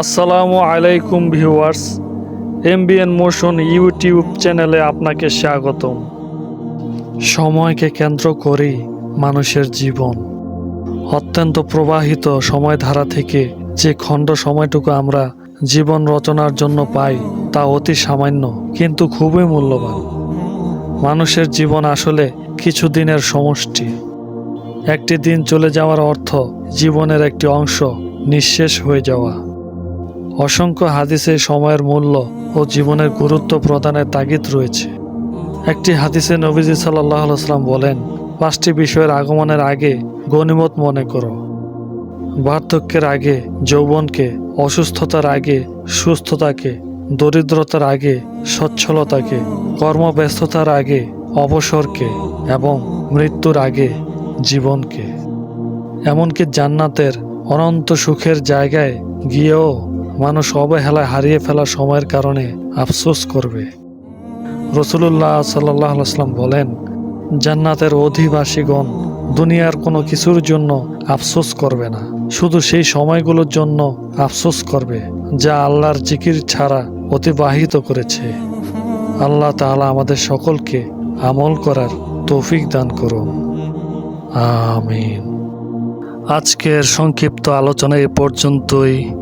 আসসালামু আলাইকুম viewers, MBN motion YouTube চ্যানেলে আপনাকে স্বাগতম। সময়কে কেন্দ্র করেই মানুষের জীবন। অত্যন্ত প্রবাহিত সময়ধারা থেকে যে খণ্ড সময়টুকু আমরা জীবন রচনার জন্য পাই তা অতি সামান্য, কিন্তু খুবই মূল্যবান। মানুষের জীবন আসলে কিছু দিনের সমষ্টি। একটি দিন চলে যাওয়ার অর্থ জীবনের একটি অংশ নিঃশেষ হয়ে যাওয়া। অসংখ্য হাদিসে সময়ের মূল্য ও জীবনের গুরুত্ব প্রদানের তাগিদ রয়েছে। একটি হাদিসে নবীজি সাল্লাহ সাল্লাম বলেন, পাঁচটি বিষয়ের আগমনের আগে গণিমত মনে করো। বার্ধক্যের আগে যৌবনকে, অসুস্থতার আগে সুস্থতাকে, দরিদ্রতার আগে সচ্ছলতাকে, কর্মব্যস্ততার আগে অবসরকে এবং মৃত্যুর আগে জীবনকে। এমনকি জান্নাতের অনন্ত সুখের জায়গায় গিয়েও মানুষ অবহেলায় হারিয়ে ফেলা সময়ের কারণে আফসোস করবে। রসুল্লাহ সাল্লাহ আসলাম বলেন, জান্নাতের অধিবাসীগণ দুনিয়ার কোনো কিছুর জন্য আফসোস করবে না। শুধু সেই সময়গুলোর জন্য আফসোস করবে, যা আল্লাহর জিকির ছাড়া অতিবাহিত করেছে। আল্লাহ তাআলা আমাদের সকলকে আমল করার তৌফিক দান করুন। আমিন। আজকের সংক্ষিপ্ত আলোচনা এ পর্যন্তই।